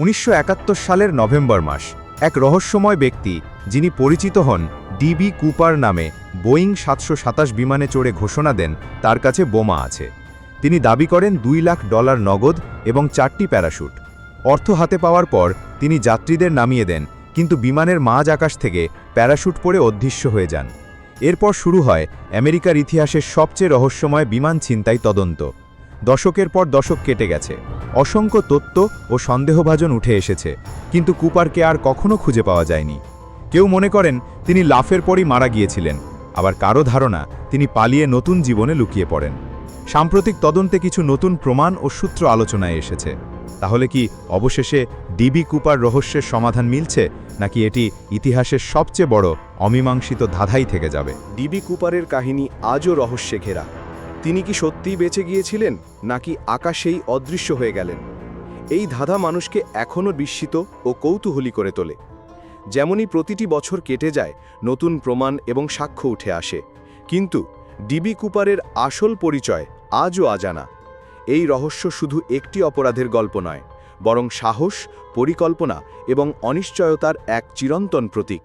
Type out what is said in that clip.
উনিশশো একাত্তর সালের নভেম্বর মাস। এক রহস্যময় ব্যক্তি, যিনি পরিচিত হন ডিবি কুপার নামে বোয়িং সাতশো সাতাশ বিমানে চড়ে ঘোষণা দেন, তার কাছে বোমা আছে। তিনি দাবি করেন দুই লাখ ডলার নগদ এবং চারটি প্যারাশুট। অর্থ হাতে পাওয়ার পর তিনি যাত্রীদের নামিয়ে দেন, কিন্তু বিমানের মাঝ আকাশ থেকে প্যারাশুট পরে অদৃশ্য হয়ে যান। এরপর শুরু হয় আমেরিকার ইতিহাসের সবচেয়ে রহস্যময় বিমান ছিনতাই তদন্ত। দশকের পর দশক কেটে গেছে। অসংখ্য তত্ত্ব ও সন্দেহভাজন উঠে এসেছে, কিন্তু কুপারকে আর কখনো খুঁজে পাওয়া যায়নি। কেউ মনে করেন, তিনি লাফের পরই মারা গিয়েছিলেন, আবার কারও ধারণা, তিনি পালিয়ে নতুন জীবনে লুকিয়ে পড়েন। সাম্প্রতিক তদন্তে কিছু নতুন প্রমাণ ও সূত্র আলোচনায় এসেছে। তাহলে কি অবশেষে ডিবি কুপার রহস্যের সমাধান মিলছে, নাকি এটি ইতিহাসের সবচেয়ে বড় অমীমাংসিত ধাঁধাই থেকে যাবে? ডিবি কুপারের কাহিনী আজও রহস্যে ঘেরা। তিনি কি সত্যিই বেঁচে গিয়েছিলেন, নাকি আকাশেই অদৃশ্য হয়ে গেলেন? এই ধাঁধা মানুষকে এখনও বিস্মিত ও কৌতূহলী করে তোলে। যেমনই প্রতিটি বছর কেটে যায়, নতুন প্রমাণ এবং সাক্ষ্য উঠে আসে। কিন্তু ডিবি কুপারের আসল পরিচয় আজও আজানা। এই রহস্য শুধু একটি অপরাধের গল্প নয়, বরং সাহস, পরিকল্পনা এবং অনিশ্চয়তার এক চিরন্তন প্রতীক।